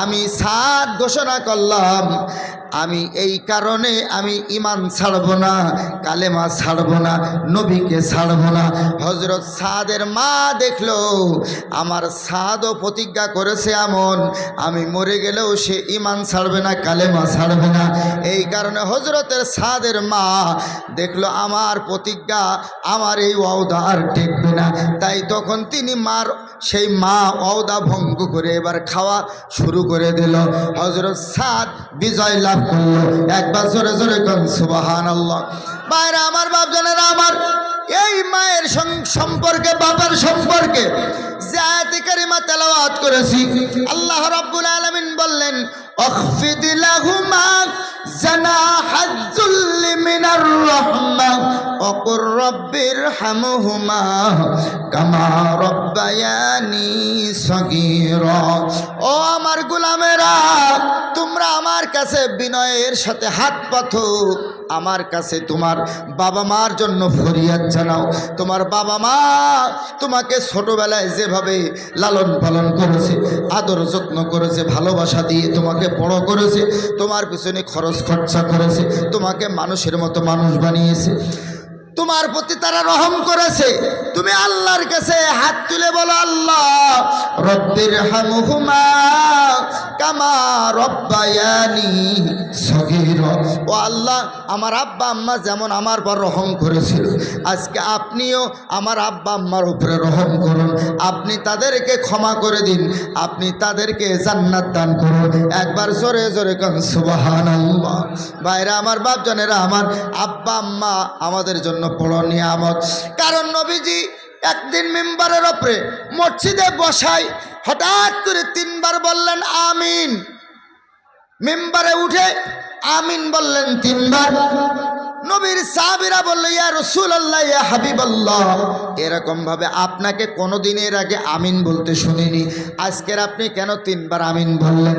আমি সাদ ঘোষণা করলাম আমি এই কারণে আমি ইমান ছাড়ব না, কালেমা ছাড়ব না, নবীকে ছাড়ব না। হজরত সাদের মা দেখল, আমার সাদও প্রতিজ্ঞা করেছে এমন, আমি মরে গেলেও সে ইমান ছাড়বে না, কালেমা ছাড়বে না। এই কারণে হজরতের সাদের মা দেখল, আমার প্রতিজ্ঞা আমার এই ওয়াদা আর টেকবে না। তাই তখন তিনি মার, সেই মা ওয়াদা ভঙ্গ করে এবার খাওয়া শুরু করে দিল। হজরত সাদ বিজয় লাভ করল একবার জোরে জোরে কন সুবাহান আল্লাহ বাইরে আমার বাপজনেরা, আমার এই মায়ের সম্পর্কে বাবার সম্পর্কে যে কারিমা তেলাওয়াত করেছি, আল্লাহ রাব্বুল আলামিন বললেন, অখফিদ লাহুমা জানাহাজ্জুল মিনার রাহমা। অকুর রব্বির হামহুমা কামা রব্বায়ানি সগীরা। ও আমার গোলামেরা, তোমরা আমার কাছে বিনয়ের সাথে হাত পাথো। আমার কাছে তোমার বাবা মার জন্য ফরিয়াদ জানাও। তোমার বাবা মা তোমাকে ছোটবেলায় যেভাবে লালন পালন করেছে, আদর যত্ন করেছে, ভালোবাসা দিয়ে তোমাকে বড় করেছে, তোমার পিছনে খরচ খরচা করেছে, তোমাকে মানুষের মতো মানুষ বানিয়েছে। তোমার প্রতি তারা রহম করেছে। তুমি আল্লাহর কাছে হাত তুলে বলো আল্লাহ রব্বির হামহুমা কামা রব্বায়ানি ও আল্লাহ, আমার আব্বা আম্মা যেমন আমার পর রহম করেছিল, আজকে আপনিও আমার আব্বা আম্মার উপরে রহম করুন। আপনি তাদেরকে ক্ষমা করে দিন, আপনি তাদেরকে জান্নাত দান করুন। একবার জোরে জোরে কান সুবাহান বাইরে আমার বাপজনেরা, আমার আব্বা আম্মা আমাদের জন্য বড় নিয়ামত। কারণ নবীজি একদিন মেম্বারের ওপরে মসজিদে বসাই হঠাৎ করে তিনবার বললেন, আমিন। মেম্বারে উঠে আমিন বললেন তিনবার। নবীর সাহাবিরা বলল, ইয়া রসুল আল্লাহ ইয়া হাবিব আল্লাহ এরকম ভাবে আপনাকে কোনোদিন এর আগে আমিন বলতে শুনিনি। আজকের আপনি কেন তিনবার আমিন বললেন?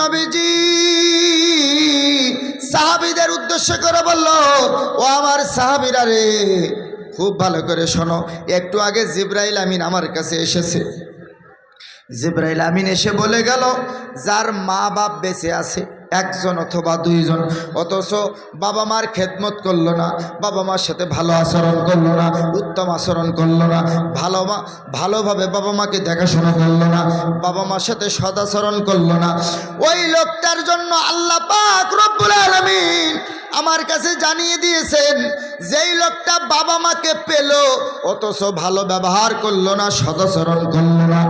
নবীজি সাহাবিদের উদ্দেশ্য করে বলল, ও আমার সাহাবিরা রে, খুব ভালো করে শোনো, একটু আগে জিব্রাইল আমিন আমার কাছে এসেছে। জিব্রাইল আমিন এসে বলে গেল, যার মা বাপ বেঁচে আছে, একজন অথবা দুইজন, অথচ বাবা মার খেদমত করল না, বাবা মার সাথে ভালো আচরণ করল না, উত্তম আচরণ করল না, ভালো মা, ভালোভাবে বাবা মাকে দেখাশোনা করল না, বাবা মার সাথে সদাচরণ করল না। ওই লোকটার জন্য আল্লাহ পাক রব্বুল আলামিন আমার কাছে জানিয়ে দিয়েছেন, যেই লোকটা বাবা মাকে পেল, অথচ ভালো ব্যবহার করল না, সদাচরণ করল না।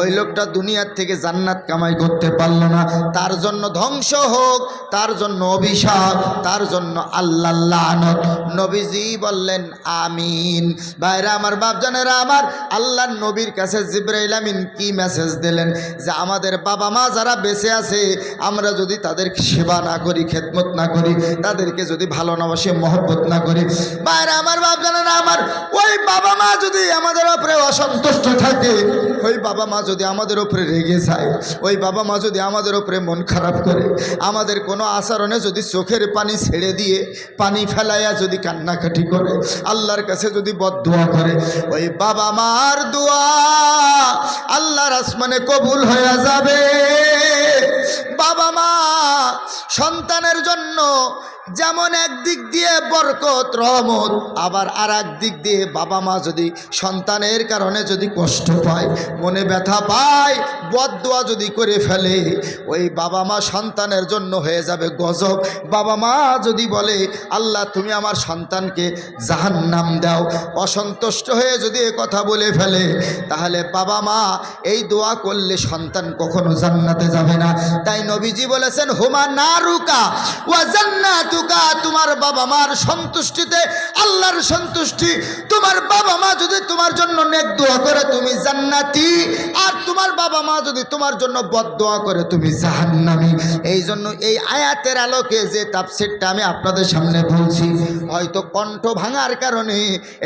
ওই লোকটা দুনিয়ার থেকে জান্নাত কামাই করতে পারল না। তার জন্য ধ্বংস হোক, তার জন্য অভিশাপ, তার জন্য আল্লাহ লানত। নবীজি বললেন, আমিন। ভাইরা, আমার বাপজানেরা, আমার আল্লাহ নবীর কাছে জিব্রাইল আমিন কি মেসেজ দিলেন? যে আমাদের বাবা মা যারা বেঁচে আছে, আমরা যদি তাদের সেবা না করি, খেদমত না করি তাদেরকে যদি ভালো না বাসে মহব্বত না করি বাইরে আমার বাপ জানে না, আমার ওই বাবা মা যদি আমাদের ওপরে অসন্তুষ্ট থাকে, ওই বাবা মা যদি আমাদের ওপরে রেগে যায়, ওই বাবা মা যদি আমাদের ওপরে মন খারাপ করে, আমাদের কোনো আচরণে যদি চোখের পানি ছেড়ে দিয়ে, পানি ফেলাইয়া যদি কান্নাকাটি করে, আল্লাহর কাছে যদি বদদোয়া করে, ওই বাবা মার দোয়া আল্লাহর আসমানে কবুল হয়ে যাবে। বাবা মা সন্তানের জন্য যেমন একদিক দিয়ে বরকত, রহমত, আবার আর দিক দিয়ে বাবা মা যদি সন্তানের কারণে যদি কষ্ট পায়, মনে ব্যথা পায়, বদদোয়া যদি করে ফেলে, ওই বাবা মা সন্তানের জন্য হয়ে যাবে গজব। বাবা মা যদি বলে, আল্লাহ, তুমি আমার সন্তানকে জাহান্নাম দাও। অসন্তুষ্ট হয়ে যদি এ কথা বলে ফেলে, তাহলে বাবা মা এই দোয়া করলে সন্তান কখনো জান্নাতে যাবে না। তাই নবীজি বলেছেন, হুমা না রুকা ওয়া জান্নাতুকা, তোমার বাবা মার সন্তুষ্টিতে, আল্লাহর সন্তুষ্টি। তোমার বাবা মা যদি তোমার জন্য নেক দোয়া করে, তুমি জান্নাতি। আর তোমার বাবা মা যদি তোমার জন্য বদ দোয়া করে, তুমি জাহান্নামি। এই জন্য এই আয়াতের আলোকে যে তাফসিরটা আমি আপনাদের সামনে বলছি, হয়তো কণ্ঠ ভাঙার কারণে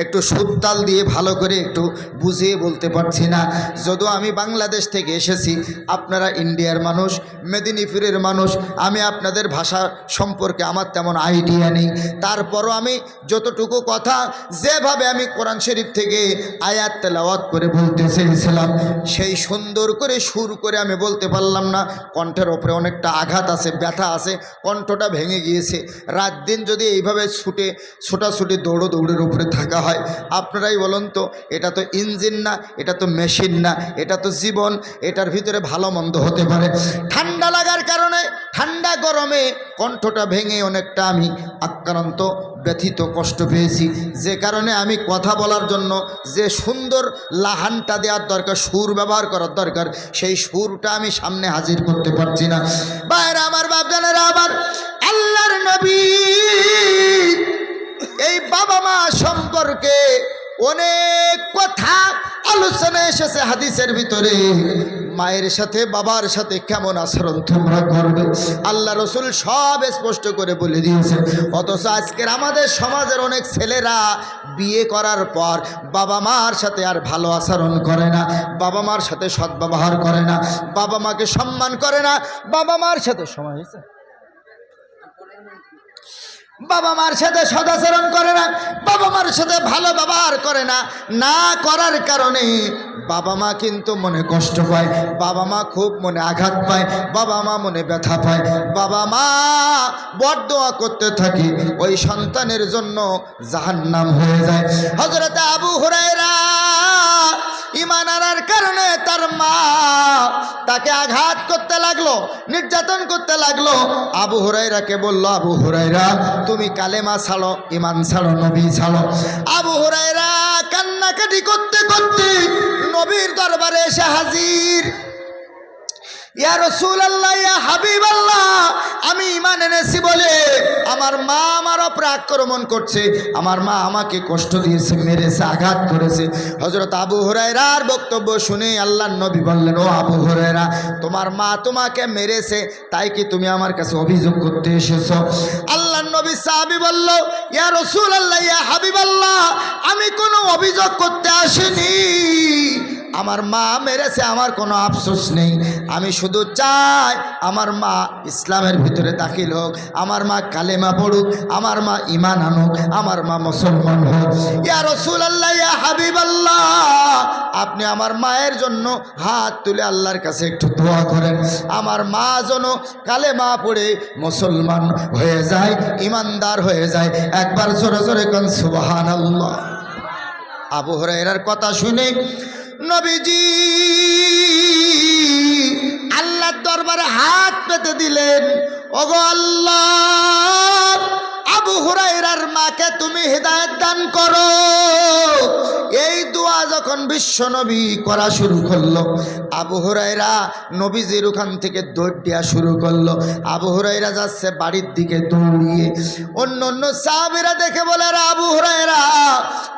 একটু সুরতাল দিয়ে ভালো করে একটু বুঝিয়ে বলতে পারছি না। যদিও আমি বাংলাদেশ থেকে এসেছি, আপনারা ইন্ডিয়ার মানুষ, মেদিনীপুরের মানুষ, আমি আপনাদের ভাষা সম্পর্কে আমার তেমন আইডিয়া নেই। তারপরও আমি যতটুকু কথা যেভাবে আমি কোরআন শরীফ থেকে আয়াত তেলাওয়াত করে বলতে চেয়েছিলাম, সেই সুন্দর করে সুর করে আমি বলতে পারলাম না। কণ্ঠের ওপরে অনেকটা আঘাত আছে, ব্যথা আছে, কণ্ঠটা ভেঙে গিয়েছে। রাত দিন যদি এইভাবে ছুটে, ছোটাছুটি দৌড়ো দৌড়ের উপরে থাকা হয়, আপনারাই বলুন তো, এটা তো ইঞ্জিন না, এটা তো মেশিন না, এটা তো জীবন, এটার ভিতরে ভালো মন্দ হতে পারে। ঠান্ডা লাগার কারণে ঠান্ডা, গরমে কণ্ঠটা ভেঙে অনেকটা আমি আক্রান্ত, ব্যথিত, কষ্ট পেয়েছি। যে কারণে আমি কথা বলার জন্য যে সুন্দর লাহানটা দেওয়ার দরকার, সুর ব্যবহার করার দরকার, সেই সুরটা আমি সামনে হাজির করতে পারছি না। বাইরে আমার বাপজানেরা, আমার আল্লাহর নবী, এই বাবা মা সম্পর্কে অনেক কথা আলোচনা এসেছে হাদিসের ভিতরে। মায়ের সাথে, বাবার সাথে কেমন আচরণ তোমরা করবে? আল্লাহ রসুল সব স্পষ্ট করে বলে দিয়েছে অথচ আজকের আমাদের সমাজের অনেক ছেলেরা বিয়ে করার পর বাবা মার সাথে আর ভালো আচরণ করে না, বাবা মার সাথে সদ্ব্যবহার করে না, বাবা মাকে সম্মান করে না, বাবা মার সাথে সময় হয়েছে বাবা মার সাথে সদাচরণ করে না, বাবা মার সাথে ভালো ব্যবহার করে না না করার কারণে বাবা মা কিন্তু মনে কষ্ট পায়, বাবা মা খুব মনে আঘাত পায়, বাবা মা মনে ব্যথা পায়। বাবা মা বরদোয়া করতে থাকে, ওই সন্তানের জন্য জাহান্নাম হয়ে যায়। হজরত আবু হুরায়রা ইমান আনার কারণে তার মা তাকে আঘাত করতে লাগল, নির্যাতন করতে লাগল। আবু হুরাইরাকে বলল, আবু হুরাইরা তুমি কালেমা ছাড়ো ইমান ছাড়ো, নবী ছাড়ো। আবু হুরাইরা কান্নাকাটি করতে করতে নবীর দরবারে এসে হাজির। ইয়া রসুল আল্লাহ ইয়া হাবিব আল্লাহ আমি ইমান এনেছি বলে আমার মা আমার ওপরে আক্রমণ করছে। আমার মা আমাকে কষ্ট দিয়েছে, মেরেছে, আঘাত করেছে। হজরত আবু হরাইরার বক্তব্য শুনে আল্লাহ নবী বললেন, ও আবু হরাইরা তোমার মা তোমাকে মেরেছে, তাই কি তুমি আমার কাছে অভিযোগ করতে এসেছ? আল্লাহ নবী সাহাবি বলল, ইয়া রসুল আল্লাহ ইয়া হাবিব আল্লাহ আমি কোনো অভিযোগ করতে আসিনি। আমার মা মেরেছে, আমার কোনো আফসোস নেই। আমি শুধু চাই আমার মা ইসলামের ভিতরে দাখিল হোক, আমার মা কালেমা পড়ুক, আমার মা ইমান আনুক, আমার মা মুসলমান হোক। ইয়া রসুল আল্লাহ ইয়া হাবিব আল্লাহ আপনি আমার মায়ের জন্য হাত তুলে আল্লাহর কাছে একটু দোয়া করেন। আমার মা যেন কালেমা পড়ে মুসলমান হয়ে যায় ইমানদার হয়ে যায়। একবার জোরে জোরে কন সুবাহান আল্লাহ আবু হরাইরার কথা শুনে নবীজি আল্লাহর দরবারে হাত পেতে দিলেন। ওগো আল্লাহ আবু হুরাইরার মাকে তুমি হৃদায়ত দান করো। এই দোয়া যখন বিশ্ব নবী করা শুরু করল, আবু হুরাইরা নবীজির ওখান থেকে দৌড় দেওয়া শুরু করল। আবু হুরাইরা যাচ্ছে বাড়ির দিকে দৌড়িয়ে। অন্য অন্য সাহাবিরা দেখে বলে "রে আবু হুরাইরা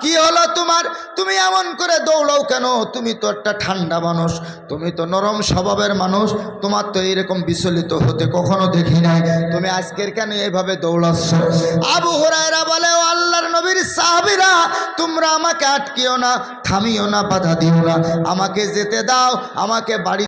কি হলো তোমার? তুমি এমন করে দৌড়াও কেন? তুমি তো একটা ঠান্ডা মানুষ, তুমি তো নরম স্বভাবের মানুষ, তোমার তো এইরকম বিচলিত হতে কখনো দেখি নাই। তুমি আজকের কেন এভাবে দৌড়াচ্ছ? আবু হুরায়রা বলে, ও আল্লাহর নবীর সাহাবিরা, তোমরা আমাকে আটকিও না, থামিও না, বাধা দিও না। আমাকে যেতে দাও, আমাকে বাড়ি